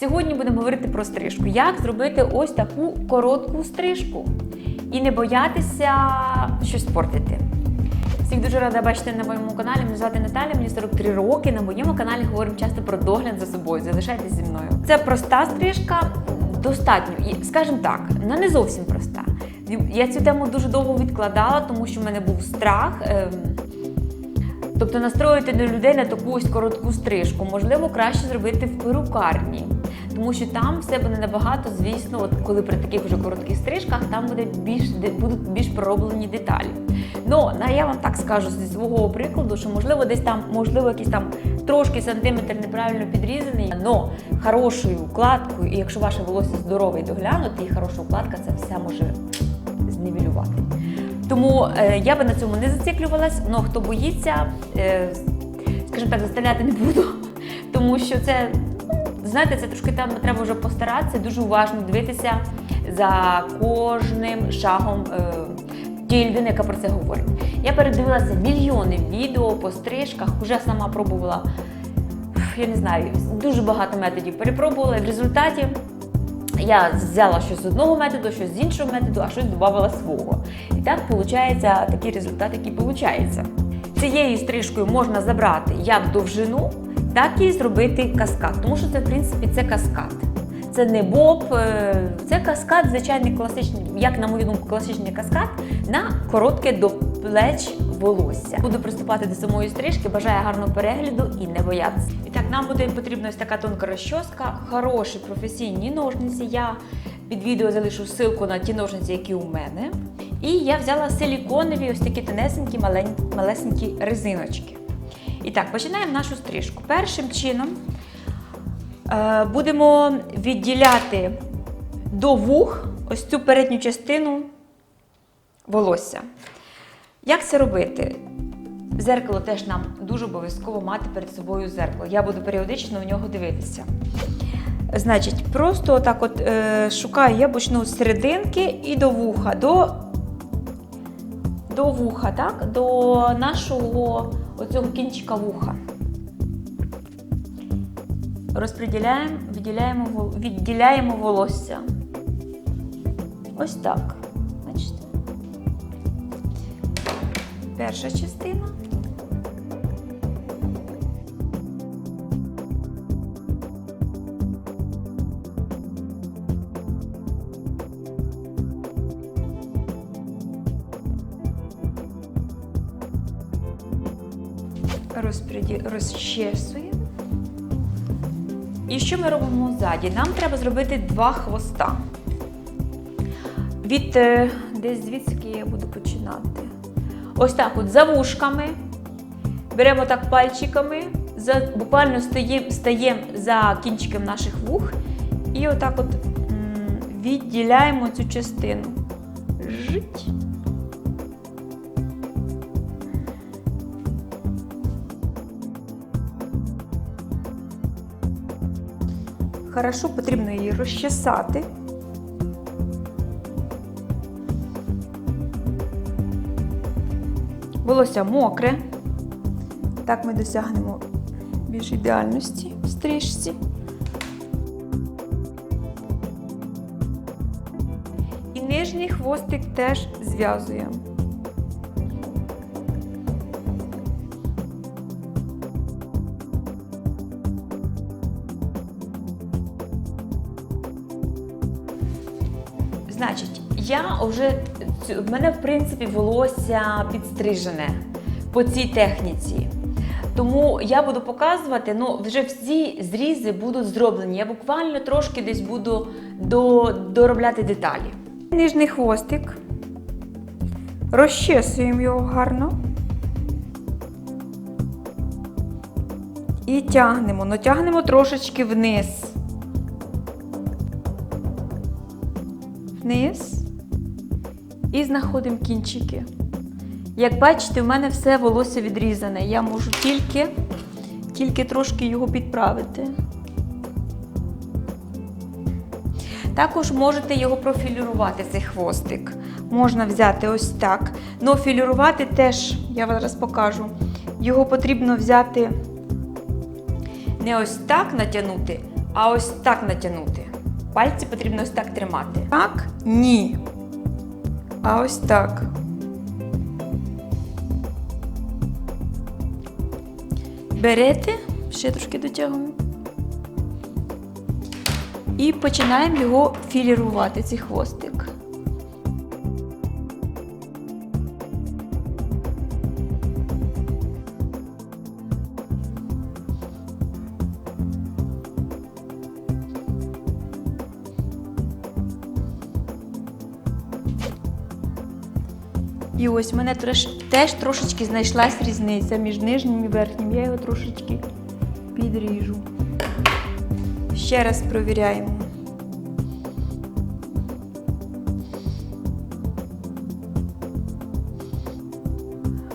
Сьогодні будемо говорити про стрижку. Як зробити ось таку коротку стрижку і не боятися щось спортити. Всіх дуже рада бачити на моєму каналі. Мене звати Наталя, мені 43 роки. На моєму каналі говоримо часто про догляд за собою. Залишайтесь зі мною. Це проста стрижка, достатньо. І, скажімо так, вона не зовсім проста. Я цю тему дуже довго відкладала, тому що в мене був страх. ем, Тобто настроїти до людей на таку ось коротку стрижку. Можливо, краще зробити в перукарні, тому що там все буде набагато, звісно, от коли при таких вже коротких стрижках там буде більш будуть більш пророблені деталі. Ну, на я вам так скажу зі свого прикладу, що можливо десь там, можливо, якийсь там трошки сантиметр неправильно підрізаний, але хорошою укладкою, і якщо ваше волосся здорове і доглянуте, і хороша укладка, це все може знівелювати. Тому е, я би на цьому не зациклювалась, але хто боїться, е, скажімо так, заставляти не буду, тому що це, знаєте, це трошки там треба вже постаратися, дуже уважно дивитися за кожним шагом е, тієї людини, яка про це говорить. Я передивилася мільйони відео по стрижках, вже сама пробувала, я не знаю, дуже багато методів перепробувала, і в результаті я взяла щось з одного методу, щось з іншого методу, а щось додавала свого. І так виходить такий результат, який виходить. Цією стрижкою можна забрати як довжину, так і зробити каскад. Тому що це, в принципі, це каскад. Це не боб, е, це каскад, звичайний класичний, як на мою думку, класичний каскад на коротке до плеч волосся. Буду приступати до самої стрижки, бажаю гарного перегляду і не боятися. Нам буде потрібна ось така тонка розчоска, хороші професійні ножниці. Я під відео залишу ссылку на ті ножниці, які у мене. І я взяла силіконові ось такі тонесенькі, малесенькі резиночки. І так, починаємо нашу стрижку. Першим чином е, будемо відділяти до вух ось цю передню частину волосся. Як це робити? Зеркало теж нам дуже обов'язково мати перед собою зеркало. Я буду періодично в нього дивитися. Значить, просто отак от е, шукаю, я почну з серединки і до вуха, до, до вуха, так? до нашого оцього кінчика вуха. Розподіляємо, відділяємо, відділяємо волосся. Ось так. Перша частина. Розпреді... Розчесуємо. І що ми робимо ззаді? Нам треба зробити два хвоста. Від е, десь звідки я буду починати. Ось так, от за вушками. Беремо так пальчиками, за, буквально стаємо стаєм за кінчиком наших вух і отак от відділяємо цю частину. Жить. Хорошо потрібно її розчесати. Волосся мокре. Так ми досягнемо більш ідеальності в стрижці. І нижній хвостик теж зв'язуємо. Значить, я вже цю- в мене в принципі волосся підстрижене по цій техніці. Тому я буду показувати, ну вже всі зрізи будуть зроблені. Я буквально трошки десь буду до, доробляти деталі. Нижній хвостик. Розчесуємо його гарно. І тягнемо, ну тягнемо трошечки вниз. Вниз. І знаходимо кінчики. Як бачите, в мене все волосся відрізане. Я можу тільки, тільки трошки його підправити. Також можете його профілірувати, цей хвостик. Можна взяти ось так. Ну, філірувати теж, я вам зараз покажу. Його потрібно взяти не ось так натягнути, а ось так натягнути. Пальці потрібно ось так тримати. Так? Ні. А ось так. Берете, ще трошки дотягуємо. І починаємо його філірувати, ці хвостик. І ось мене трош, теж трошечки знайшлась різниця між нижнім і верхнім. Я його трошечки підріжу. Ще раз провіряємо.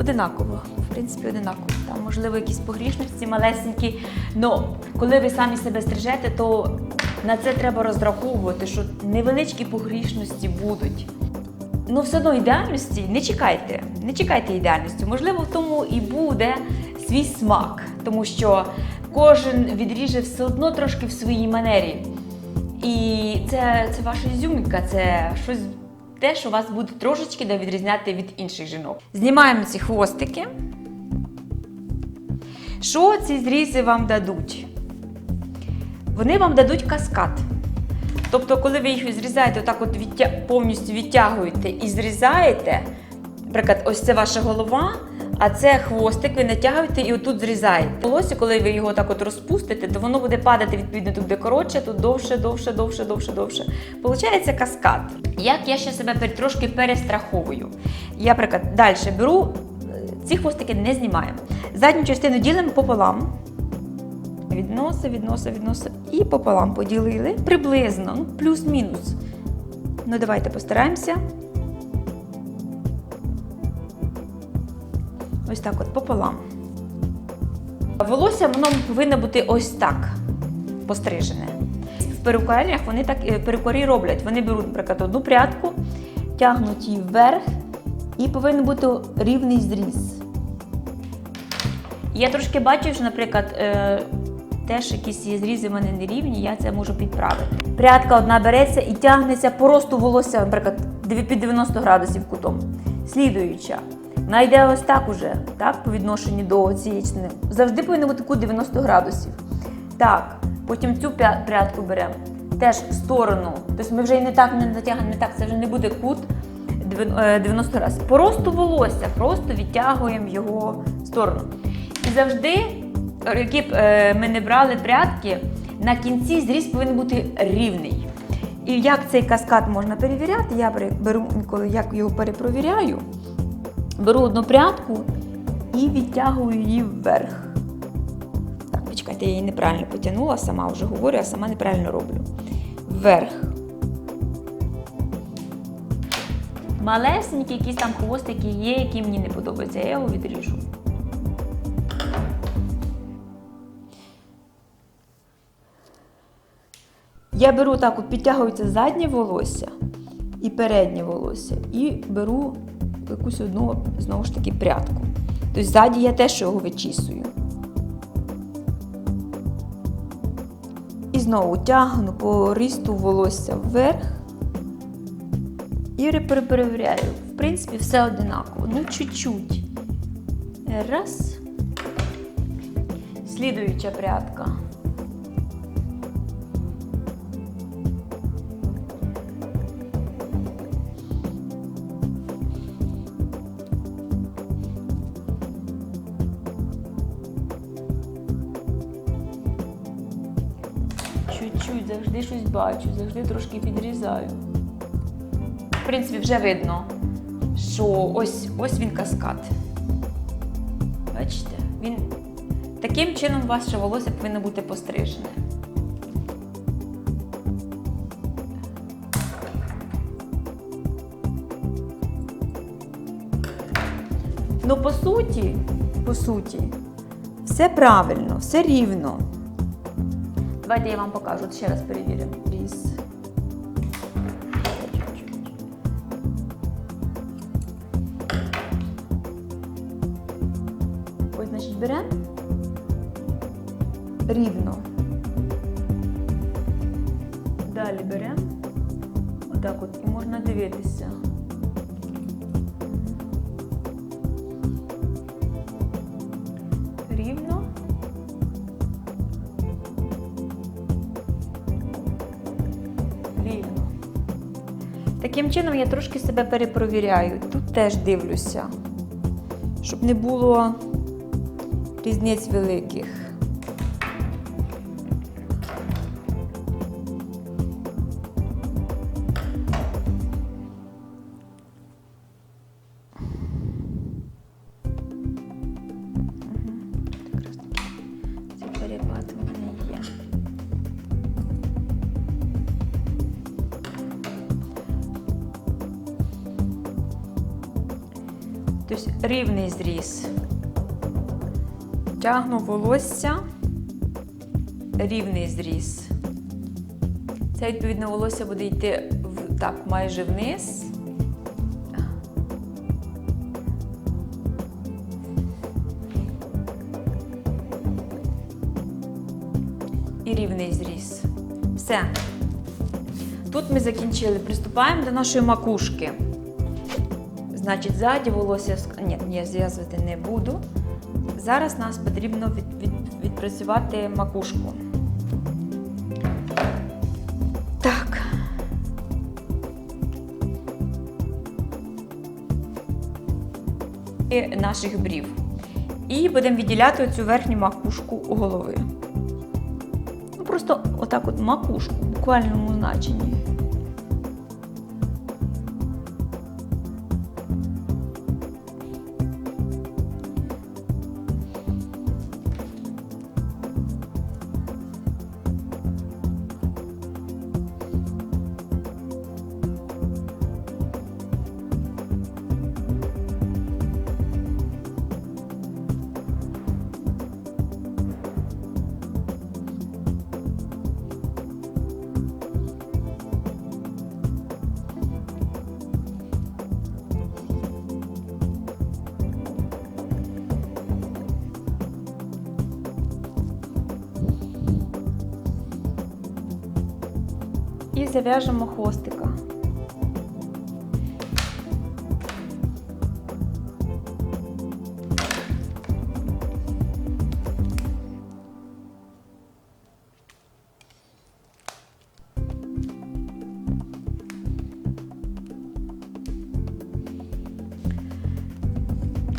Одинаково, в принципі, одинаково. Там, можливо, якісь погрішності малесенькі. але коли ви самі себе стрижете, то на це треба розраховувати, що невеличкі погрішності будуть. Ну, все одно ідеальності не чекайте. Не чекайте ідеальності. Можливо, в тому і буде свій смак, тому що кожен відріже все одно трошки в своїй манері. І це, це ваша ізюмінка, це щось те, що вас буде трошечки да відрізняти від інших жінок. Знімаємо ці хвостики. Що ці зрізи вам дадуть? Вони вам дадуть каскад. Тобто, коли ви їх зрізаєте, отак от відтя... повністю відтягуєте і зрізаєте, наприклад, ось це ваша голова, а це хвостик, ви натягуєте і отут зрізаєте. Волосся, коли ви його так от розпустите, то воно буде падати відповідно тут де коротше, тут довше, довше, довше, довше, довше. Получається каскад. Як я ще себе трошки перестраховую. Я, наприклад, далі беру, е, ці хвостики не знімаємо. Задню частину ділимо пополам. Відноси, відноси, відноси. І пополам поділили. Приблизно, ну, плюс-мінус. Ну, давайте постараємося. Ось так от пополам. Волосся воно повинно бути ось так пострижене. В перукарнях вони так е, перукарі роблять. Вони беруть, наприклад, одну прядку, тягнуть її вверх, і повинен бути рівний зріз. Я трошки бачу, що, наприклад, е, теж якісь є зрізи в мене нерівні, я це можу підправити. Прядка одна береться і тягнеться по росту волосся, наприклад, під 90 градусів кутом. Слідуюча. Вона йде ось так уже, так, по відношенню до цієї частини. Завжди повинен бути кут 90 градусів. Так, потім цю прядку беремо. Теж в сторону. Тобто ми вже і не так не натягнемо, не так, це вже не буде кут е, 90 градусів. По росту волосся, просто відтягуємо його в сторону. І завжди, які б е, ми не брали прядки, на кінці зріз повинен бути рівний. І як цей каскад можна перевіряти, я беру- інколи як його перепровіряю. Беру одну прядку і відтягую її вверх. Так, почекайте, я її неправильно потягнула, сама вже говорю, а сама неправильно роблю. Вверх. Малесенькі якісь там хвостики є, які мені не подобаються, я його відріжу. Я беру так, от підтягується заднє волосся і переднє волосся, і беру якусь одну, знову ж таки, прядку. Тобто ззаді я теж його вичісую. І знову тягну по рісту волосся вверх і пере- перевіряю. В принципі, все одинаково. Ну, чуть-чуть. Раз. Слідуюча прядка. Бачу, завжди трошки підрізаю. В принципі, вже видно, що ось, ось він каскад. Бачите? Він таким чином ваше волосся повинно бути пострижене. Ну, по суті, по суті, все правильно, все рівно. Давайте я вам покажу, ще раз перевіримо. Беремо рівно. Далі беремо. Отак от і можна дивитися. Рівно. Рівно. Таким чином я трошки себе перепровіряю. Тут теж дивлюся, щоб не було мене є. Тобто рівний зріз. Тягну волосся, рівний зріз. Це, відповідно, волосся буде йти в, так, майже вниз. І рівний зріз. Все. Тут ми закінчили. Приступаємо до нашої макушки. Значить, ззаді волосся ні, ні, зв'язувати не буду. Зараз нас потрібно від, від, відпрацювати макушку. Так. І наших брів. І будемо відділяти цю верхню макушку у голови. Ну, просто отак от макушку, в буквальному значенні. Зав'яжемо хвостика.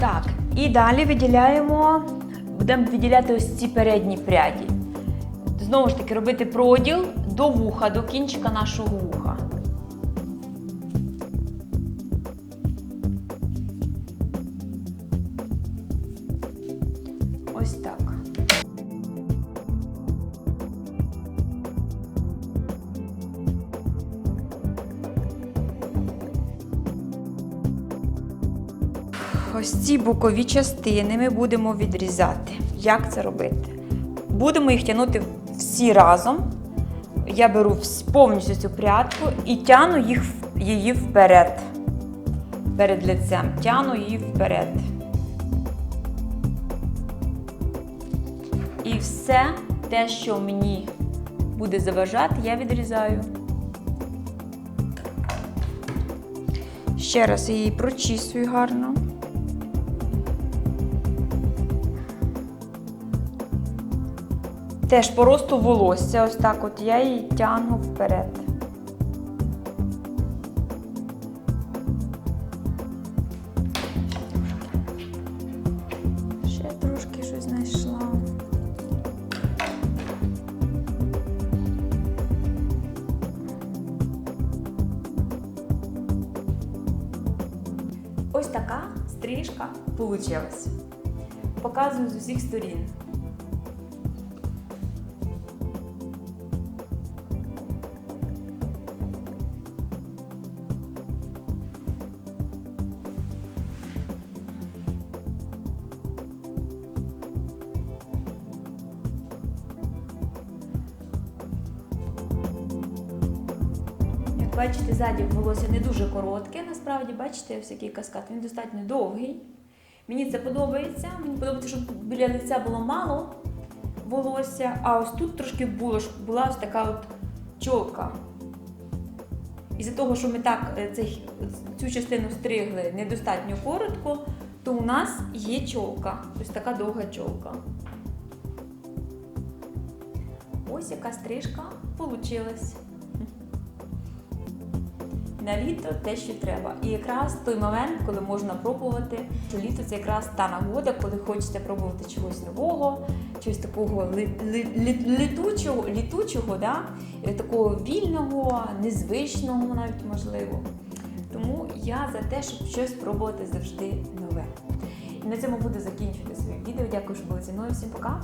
Так, і далі виділяємо, будемо виділяти ось ці передні пряді. Знову ж таки, робити проділ до вуха, до кінчика нашого вуха. Ось так. Ось ці бокові частини ми будемо відрізати. Як це робити? Будемо їх тягнути всі разом. Я беру повністю цю прядку і тяну їх, її вперед. Перед лицем. Тяну її вперед. І все те, що мені буде заважати, я відрізаю. Ще раз її прочісую гарно. Теж по росту волосся, ось так от я її тягну вперед. Ще трошки щось знайшла. Ось така стрижка вийшла. Показую з усіх сторін. Бачите, ззаді волосся не дуже коротке, насправді, бачите, ось який каскад, він достатньо довгий. Мені це подобається. Мені подобається, щоб біля лиця було мало волосся, а ось тут трошки було, була ось така от чолка. Із-за того, що ми так е, цю частину стригли недостатньо коротко, то у нас є чолка. Ось така довга чолка. Ось яка стрижка получилась. На літо те, що треба. І якраз той момент, коли можна пробувати, що літо це якраз та нагода, коли хочете пробувати чогось нового, чогось такого літучого, літучого да? такого вільного, незвичного навіть можливо. Тому я за те, щоб щось пробувати завжди нове. І на цьому буду закінчувати своє відео. Дякую, що були зі мною. Всім пока!